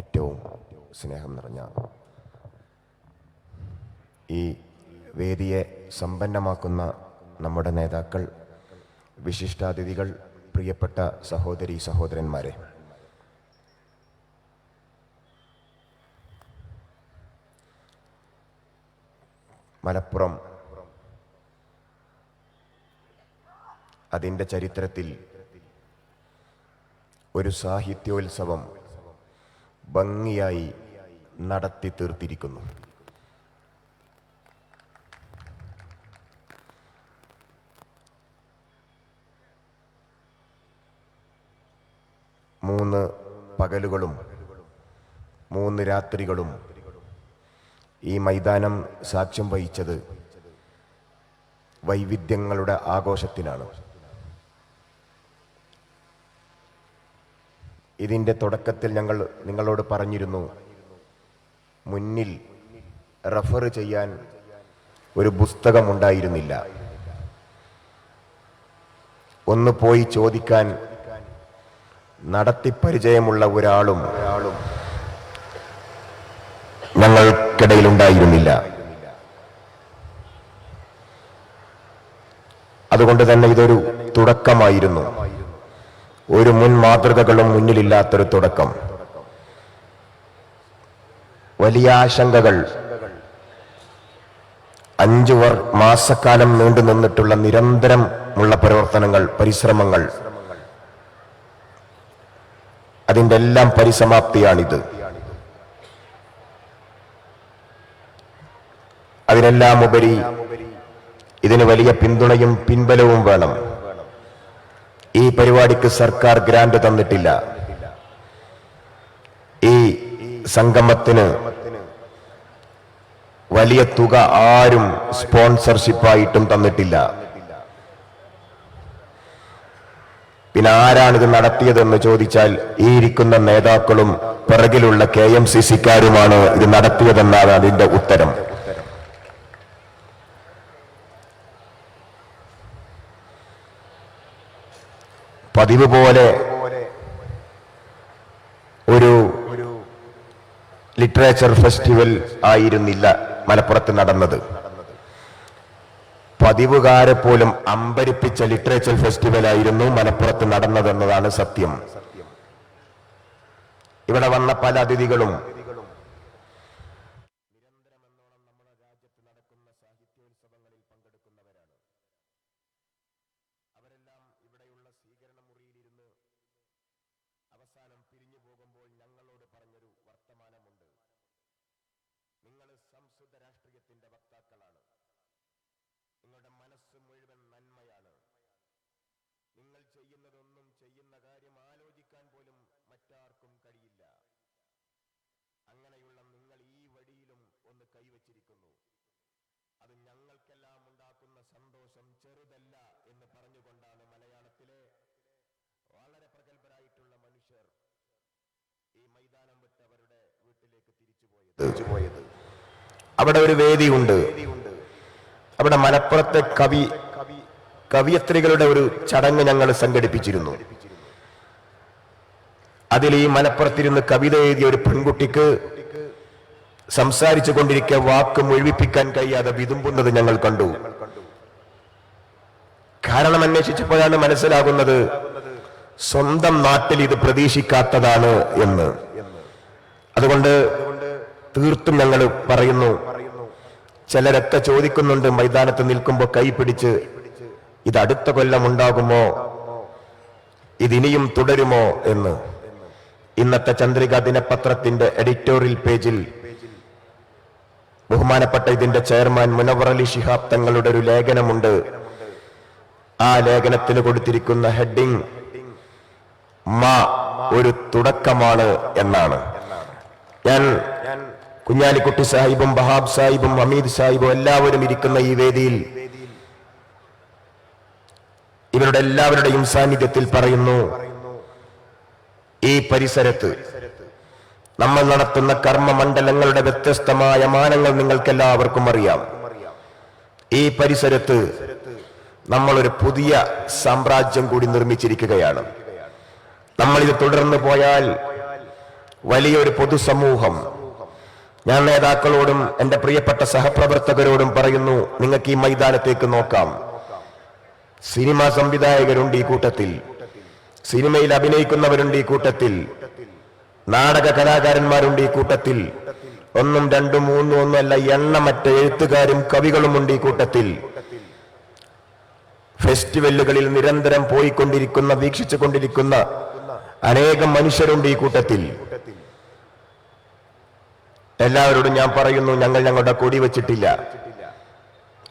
ഏറ്റവും സ്നേഹം നിറഞ്ഞ ഈ വേദിയെ സമ്പന്നമാക്കുന്ന നമ്മുടെ നേതാക്കൾ വിശിഷ്ടാതിഥികൾ പ്രിയപ്പെട്ട സഹോദരി സഹോദരന്മാരെ. മലപ്പുറം അതിന്റെ ചരിത്രത്തിൽ ഒരു സാഹിത്യോത്സവം ഭംഗിയായി നടത്തി തീർത്തിരിക്കുന്നു. മൂന്ന് പകലുകളും മൂന്ന് രാത്രികളും ഈ മൈതാനം സാക്ഷ്യം വഹിച്ചത് വൈവിധ്യങ്ങളുടെ ആഘോഷത്തിനാണ്. ഇതിന്റെ തുടക്കത്തിൽ ഞങ്ങൾ നിങ്ങളോട് പറഞ്ഞിരുന്നു മുന്നിൽ റഫർ ചെയ്യാൻ ഒരു പുസ്തകം ഉണ്ടായിരുന്നില്ല. ഒന്ന് പോയി ചോദിക്കാൻ നടത്തിപ്പരിചയമുള്ള ഒരാളും ഒരാളും ഞങ്ങൾക്കിടയിലുണ്ടായിരുന്നില്ല അതുകൊണ്ട് തന്നെ ഇതൊരു തുടക്കമായിരുന്നു. ഒരു മുൻ മാതൃകകളും മുന്നിലില്ലാത്തൊരു തുടക്കം. വലിയ ആശങ്കകൾ. അഞ്ചു വർ മാസക്കാലം നീണ്ടു നിന്നിട്ടുള്ള നിരന്തരമുള്ള പ്രവർത്തനങ്ങൾ പരിശ്രമങ്ങൾ. അതിന്റെ എല്ലാം പരിസമാപ്തിയാണിത്. അതിനെല്ലാം ഉപരി ഇതിന് വലിയ പിന്തുണയും പിൻബലവും വേണം. ഈ പരിപാടിക്ക് സർക്കാർ ഗ്രാന്റ് തന്നിട്ടില്ല. ഈ സംഗമത്തിന് വലിയ തുക ആരും സ്പോൺസർഷിപ്പായിട്ടും തന്നിട്ടില്ല. പിന്നെ ആരാണിത് നടത്തിയതെന്ന് ചോദിച്ചാൽ ഈ ഇരിക്കുന്ന നേതാക്കളും പിറകിലുള്ള കെ എം സി സിക്കാരുമാണ് ഇത് നടത്തിയതെന്നാണ് അതിന്റെ ഉത്തരം. പതിവ് പോലെ ഒരു ലിറ്ററേച്ചർ ഫെസ്റ്റിവൽ ആയിരുന്നില്ല മലപ്പുറത്ത് നടന്നത്. പതിവുകാരെ പോലും അമ്പരിപ്പിച്ച ലിറ്ററേച്ചർ ഫെസ്റ്റിവൽ ആയിരുന്നു മലപ്പുറത്ത് നടന്നതെന്നതാണ് സത്യം. ഇവിടെ വന്ന പല അതിഥികളും അവസാനം പിരിഞ്ഞു പോകുമ്പോൾ ഞങ്ങളോട് പറഞ്ഞൊരു വർത്തമാനമുണ്ട് നിങ്ങൾ സംസ്കൃത രാഷ്ട്രീയത്തിന്റെ വക്താക്കളാണ്. നിങ്ങളുടെ മനസ്സ് മുഴുവൻ നന്മയാണ്. നിങ്ങൾ ചെയ്യുന്നതൊന്നും ചെയ്യുന്ന കാര്യം ആലോചിക്കാൻ പോലും മറ്റാർക്കും കഴിയില്ല. അങ്ങനെയുള്ള നിങ്ങൾ ഈ വഴിയിലും ഒന്ന് കൈവച്ചിരിക്കുന്നു. അത് ഞങ്ങൾക്കെല്ലാം ഉണ്ടാക്കുന്ന സന്തോഷം ചെറുതല്ല എന്ന് പറഞ്ഞുകൊണ്ടാണ് മലയാളത്തിലെ വളരെ പ്രഗത്ഭരായിട്ടുള്ള മനുഷ്യർ ഈ മൈതാനം വിട്ട് അവരുടെ വീട്ടിലേക്ക് തിരിച്ചു പോയത്. അവിടെ ഒരു വേദിയുണ്ട്. അവിടെ മലപ്പുറത്തെ കവി കവിയത്രികളുടെ ഒരു ചടങ്ങ് ഞങ്ങൾ സംഘടിപ്പിച്ചിരുന്നു. അതിൽ ഈ മലപ്പുറത്തിരുന്ന് കവിത എഴുതിയ ഒരു പെൺകുട്ടിക്ക് സംസാരിച്ചു കൊണ്ടിരിക്കെ വാക്ക് മുഴുവിപ്പിക്കാൻ കഴിയാതെ വിതുമ്പുന്നത് ഞങ്ങൾ കണ്ടു. കാരണം അന്വേഷിച്ചപ്പോഴാണ് മനസ്സിലാകുന്നത് സ്വന്തം നാട്ടിൽ ഇത് പ്രതീക്ഷിക്കാത്തതാണ് എന്ന്. അതുകൊണ്ട് തീർത്തും ഞങ്ങൾ പറയുന്നു. ചിലരൊക്കെ ചോദിക്കുന്നുണ്ട് മൈതാനത്ത് നിൽക്കുമ്പോൾ കൈ പിടിച്ച് ഇത് അടുത്ത കൊല്ലം ഉണ്ടാകുമോ? ഇതിനിയും തുടരുമോ എന്ന്. ഇന്നത്തെ ചന്ദ്രിക ദിനപത്രത്തിന്റെ എഡിറ്റോറിയൽ പേജിൽ ബഹുമാനപ്പെട്ട ഇതിന്റെ ചെയർമാൻ മുനവർ അലി ശിഹാബ് തങ്ങളുടെ ഒരു ലേഖനമുണ്ട്. ആ ലേഖനത്തിന് കൊടുത്തിരിക്കുന്ന ഹെഡിങ് മാ ഒരു തുടക്കമാണ് എന്നാണ്. ഞാൻ കുഞ്ഞാലിക്കുട്ടി സാഹിബും ബഹാബ് സാഹിബും ഹമീദ് സാഹിബും എല്ലാവരും ഇരിക്കുന്ന ഈ വേദിയിൽ ഇവരുടെ എല്ലാവരുടെയും സാന്നിധ്യത്തിൽ പറയുന്നു ഈ പരിസരത്ത് നമ്മൾ നടത്തുന്ന കർമ്മമണ്ഡലങ്ങളുടെ വ്യത്യസ്തമായ മാനങ്ങൾ നിങ്ങൾക്കെല്ലാവർക്കും അറിയാം. ഈ പരിസരത്ത് നമ്മളൊരു പുതിയ സാമ്രാജ്യം കൂടി നിർമ്മിച്ചിരിക്കുകയാണ്. നമ്മൾ ഇത് തുടർന്ന് പോയാൽ വലിയൊരു പൊതുസമൂഹം ഞാൻ നേതാക്കളോടും എന്റെ പ്രിയപ്പെട്ട സഹപ്രവർത്തകരോടും പറയുന്നു നിങ്ങൾക്ക് ഈ മൈതാനത്തേക്ക് നോക്കാം. സിനിമാ സംവിധായകരുണ്ട് ഈ കൂട്ടത്തിൽ. സിനിമയിൽ അഭിനയിക്കുന്നവരുണ്ട് ഈ കൂട്ടത്തിൽ. നാടക കലാകാരന്മാരുണ്ട് ഈ കൂട്ടത്തിൽ. ഒന്നും രണ്ടും മൂന്നും ഒന്നുമല്ല എണ്ണമറ്റ എഴുത്തുകാരും കവികളുമുണ്ട് ഈ കൂട്ടത്തിൽ. ഫെസ്റ്റിവലുകളിൽ നിരന്തരം പോയിക്കൊണ്ടിരിക്കുന്ന വീക്ഷിച്ചു കൊണ്ടിരിക്കുന്ന അനേകം മനുഷ്യരുണ്ട് ഈ കൂട്ടത്തിൽ. എല്ലാവരോടും ഞാൻ പറയുന്നു ഞങ്ങൾ ഞങ്ങളുടെ കൊടി വച്ചിട്ടില്ല.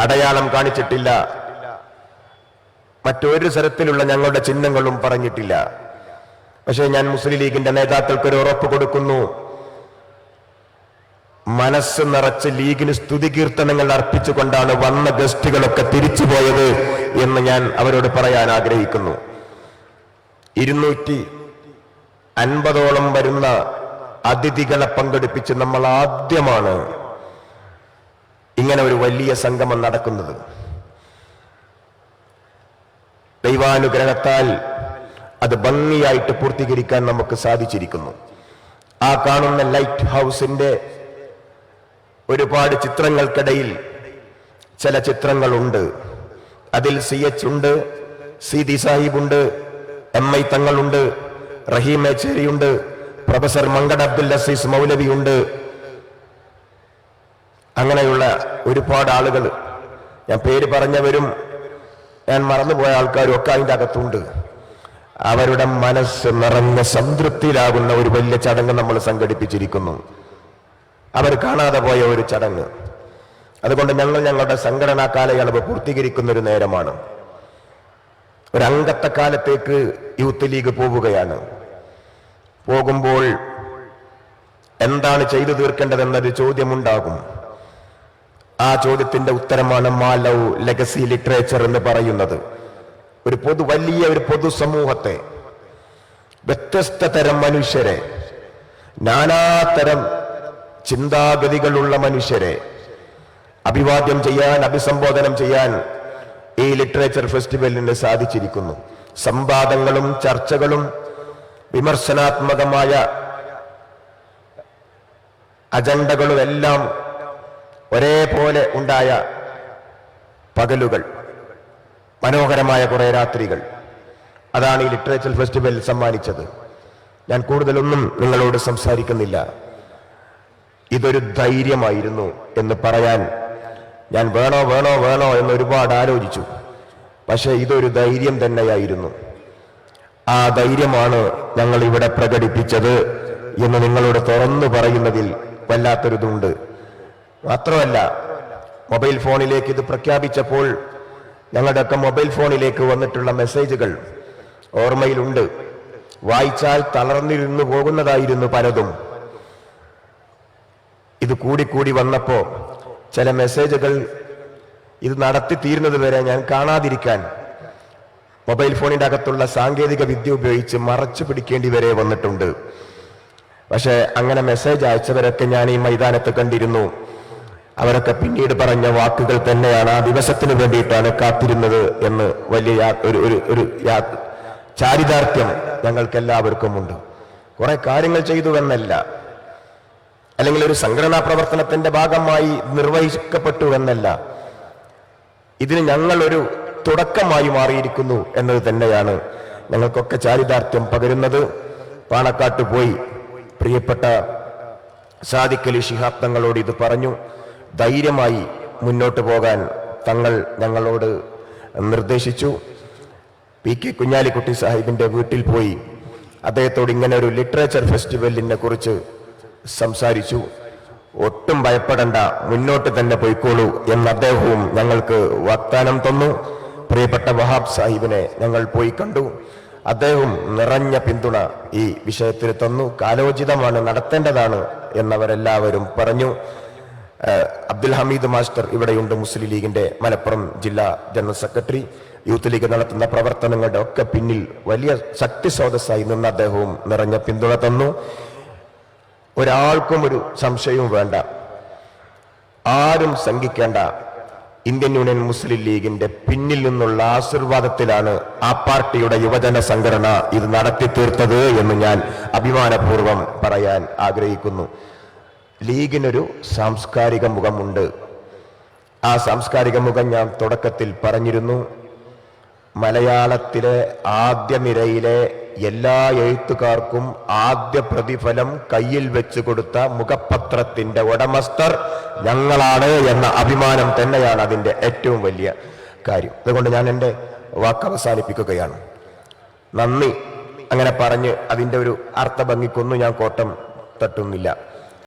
അടയാളം കാണിച്ചിട്ടില്ല. മറ്റൊരു തരത്തിലുള്ള ഞങ്ങളുടെ ചിഹ്നങ്ങളും പറഞ്ഞിട്ടില്ല. പക്ഷേ ഞാൻ മുസ്ലിം ലീഗിന്റെ നേതാക്കൾക്ക് ഒരു ഉറപ്പ് കൊടുക്കുന്നു. മനസ്സ് നിറച്ച് ലീഗിന് സ്തുതി കീർത്തനങ്ങൾ അർപ്പിച്ചുകൊണ്ടാണ് വന്ന ഗസ്റ്റുകളൊക്കെ തിരിച്ചുപോയത് എന്ന് ഞാൻ അവരോട് പറയാൻ ആഗ്രഹിക്കുന്നു. ഇരുന്നൂറ്റി അൻപതോളം വരുന്ന അതിഥികളെ പങ്കെടുപ്പിച്ച് നമ്മൾ ആദ്യമാണ് ഇങ്ങനെ ഒരു വലിയ സംഗമം നടക്കുന്നത്. ദൈവാനുഗ്രഹത്താൽ അത് ഭംഗിയായിട്ട് പൂർത്തീകരിക്കാൻ നമുക്ക് സാധിച്ചിരിക്കുന്നു. ആ കാണുന്ന ലൈറ്റ് ഹൗസിന്റെ ഒരുപാട് ചിത്രങ്ങൾക്കിടയിൽ ചില ചിത്രങ്ങളുണ്ട്. അതിൽ സി എച്ച് ഉണ്ട് സി ദി സാഹിബുണ്ട് എം ഐ തങ്ങളുണ്ട് റഹീം മേച്ചേരിയുണ്ട് പ്രൊഫസർ മങ്കട അബ്ദുൽ അസീസ് മൗലവി ഉണ്ട് അങ്ങനെയുള്ള ഒരുപാട് ആളുകൾ. ഞാൻ പേര് പറഞ്ഞവരും ഞാൻ മറന്നുപോയ ആൾക്കാരും ഒക്കെ അതിന്റെ അകത്തുണ്ട്. അവരുടെ മനസ്സ് നിറഞ്ഞ സംതൃപ്തിയിലാകുന്ന ഒരു വലിയ ചടങ്ങ് നമ്മൾ സംഘടിപ്പിച്ചിരിക്കുന്നു. അവർ കാണാതെ പോയ ഒരു ചടങ്ങ്. അതുകൊണ്ട് ഞങ്ങൾ ഞങ്ങളുടെ സംഘടനാ കാലയളവ് പൂർത്തീകരിക്കുന്ന ഒരു നേരമാണ്. ഒരു കാലത്തേക്ക് യൂത്ത് ലീഗ് പോവുകയാണ്. പോകുമ്പോൾ എന്താണ് ചെയ്തു തീർക്കേണ്ടതെന്നൊരു ചോദ്യമുണ്ടാകും. ആ ചോദ്യത്തിന്റെ ഉത്തരമാണ് മാലവ് ലെഗസി ലിറ്ററേച്ചർ എന്ന് പറയുന്നത്. ഒരു പൊതു വലിയ ഒരു പൊതുസമൂഹത്തെ വ്യത്യസ്ത തരം മനുഷ്യരെ നാനാതരം ചിന്താഗതികളുള്ള മനുഷ്യരെ അഭിവാദ്യം ചെയ്യാൻ അഭിസംബോധനം ചെയ്യാൻ ഈ ലിറ്ററേച്ചർ ഫെസ്റ്റിവലിന് സാധിച്ചിരിക്കുന്നു. സംവാദങ്ങളും ചർച്ചകളും വിമർശനാത്മകമായ അജണ്ടകളുമെല്ലാം ഒരേപോലെ ഉണ്ടായ പകലുകൾ മനോഹരമായ കുറേ രാത്രികൾ. അതാണ് ഈ ലിറ്ററേച്ചർ ഫെസ്റ്റിവൽ സമ്മാനിച്ചത്. ഞാൻ കൂടുതലൊന്നും നിങ്ങളോട് സംസാരിക്കുന്നില്ല. ഇതൊരു ധൈര്യമായിരുന്നു എന്ന് പറയാൻ ഞാൻ വേണോ വേണോ വേണോ എന്ന് ഒരുപാട് ആലോചിച്ചു. പക്ഷേ ഇതൊരു ധൈര്യം തന്നെയായിരുന്നു. ആ ധൈര്യമാണ് ഞങ്ങൾ ഇവിടെ പ്രകടിപ്പിച്ചത് എന്ന് നിങ്ങളോട് തുറന്നു പറയുന്നതിൽ വല്ലാത്തൊരിതുണ്ട്. മാത്രമല്ല മൊബൈൽ ഫോണിലേക്ക് ഇത് പ്രഖ്യാപിച്ചപ്പോൾ ഞങ്ങളുടെയൊക്കെ മൊബൈൽ ഫോണിലേക്ക് വന്നിട്ടുള്ള മെസ്സേജുകൾ ഓർമ്മയിലുണ്ട്. വായിച്ചാൽ തളർന്നിരുന്നു പോകുന്നതായിരുന്നു പലതും. ഇത് കൂടിക്കൂടി വന്നപ്പോ ചില മെസ്സേജുകൾ ഇത് നടത്തി തീരുന്നത് വരെ ഞാൻ കാണാതിരിക്കാൻ മൊബൈൽ ഫോണിന്റെ അകത്തുള്ള സാങ്കേതിക വിദ്യ ഉപയോഗിച്ച് മറച്ചു പിടിക്കേണ്ടി വരെ വന്നിട്ടുണ്ട്. പക്ഷേ അങ്ങനെ മെസ്സേജ് അയച്ചവരൊക്കെ ഞാൻ ഈ മൈതാനത്ത് കണ്ടിരുന്നു. അവരൊക്കെ പിന്നീട് പറഞ്ഞ വാക്കുകൾ തന്നെയാണ് ആ ദിവസത്തിന് വേണ്ടിയിട്ടാണ് കാത്തിരുന്നത് എന്ന് വലിയ ഒരു ഒരു ഒരു ചാരിതാർത്ഥ്യം ഞങ്ങൾക്ക് എല്ലാവർക്കും ഉണ്ട് കുറെ കാര്യങ്ങൾ ചെയ്തു എന്നല്ല അല്ലെങ്കിൽ ഒരു സംഘടനാ പ്രവർത്തനത്തിന്റെ ഭാഗമായി നിർവഹിക്കപ്പെട്ടു എന്നല്ല ഇതിന് ഞങ്ങൾ ഒരു തുടക്കമായി മാറിയിരിക്കുന്നു എന്നത് തന്നെയാണ് ഞങ്ങൾക്കൊക്കെ ചാരിതാർത്ഥ്യം പകരുന്നത്. പാണക്കാട്ട് പോയി പ്രിയപ്പെട്ട സാദിക്കലി ശിഹാബ് തങ്ങളോട് ഇത് പറഞ്ഞു. ധൈര്യമായി മുന്നോട്ട് പോകാൻ തങ്ങൾ ഞങ്ങളോട് നിർദ്ദേശിച്ചു. പി കെ കുഞ്ഞാലിക്കുട്ടി സാഹിബിന്റെ വീട്ടിൽ പോയി അദ്ദേഹത്തോട് ഇങ്ങനെ ഒരു ലിറ്ററേച്ചർ ഫെസ്റ്റിവലിനെ കുറിച്ച് സംസാരിച്ചു. ഒട്ടും ഭയപ്പെടേണ്ട മുന്നോട്ട് തന്നെ പോയിക്കോളൂ എന്ന് അദ്ദേഹവും ഞങ്ങൾക്ക് വാഗ്ദാനം തന്നു. പ്രിയപ്പെട്ട വഹാബ് സാഹിബിനെ ഞങ്ങൾ പോയി കണ്ടു. അദ്ദേഹം നിറഞ്ഞ പിന്തുണ ഈ വിഷയത്തിൽ തന്നു. കാലോചിതമാണ് നടത്തേണ്ടതാണ് എന്നവരെല്ലാവരും പറഞ്ഞു. അബ്ദുൽ ഹമീദ് മാസ്റ്റർ ഇവിടെയുണ്ട് മുസ്ലിം ലീഗിന്റെ മലപ്പുറം ജില്ലാ ജനറൽ സെക്രട്ടറി. യൂത്ത് ലീഗ് നടത്തുന്ന പ്രവർത്തനങ്ങളുടെ ഒക്കെ പിന്നിൽ വലിയ ശക്തി സ്രോതസ്സായി നിന്ന് അദ്ദേഹവും നിറഞ്ഞ പിന്തുണ തന്നു. ഒരാൾക്കും ഒരു സംശയവും വേണ്ട. ആരും ശങ്കിക്കേണ്ട ഇന്ത്യൻ യൂണിയൻ മുസ്ലിം ലീഗിന്റെ പിന്നിൽ നിന്നുള്ള ആശീർവാദത്തിലാണ് ആ പാർട്ടിയുടെ യുവജന സംഘടന ഇത് നടത്തി തീർത്തത് എന്ന് ഞാൻ അഭിമാനപൂർവം പറയാൻ ആഗ്രഹിക്കുന്നു. ലീഗിനൊരു സാംസ്കാരിക മുഖമുണ്ട്. ആ സാംസ്കാരിക മുഖം ഞാൻ തുടക്കത്തിൽ പറഞ്ഞിരുന്നു. മലയാളത്തിലെ ആദ്യ നിരയിലെ എല്ലാ എഴുത്തുകാർക്കും ആദ്യ പ്രതിഫലം കയ്യിൽ വെച്ച് കൊടുത്ത മുഖപത്രത്തിന്റെ ഉടമസ്ഥർ ഞങ്ങളാണ് എന്ന അഭിമാനം തന്നെയാണ് അതിന്റെ ഏറ്റവും വലിയ കാര്യം. അതുകൊണ്ട് ഞാൻ എന്റെ വാക്ക് അവസാനിപ്പിക്കുകയാണ്. നന്ദി. അങ്ങനെ പറഞ്ഞ് അതിന്റെ ഒരു അർത്ഥഭംഗിക്കൊന്നും ഞാൻ കോട്ടം തട്ടുന്നില്ല.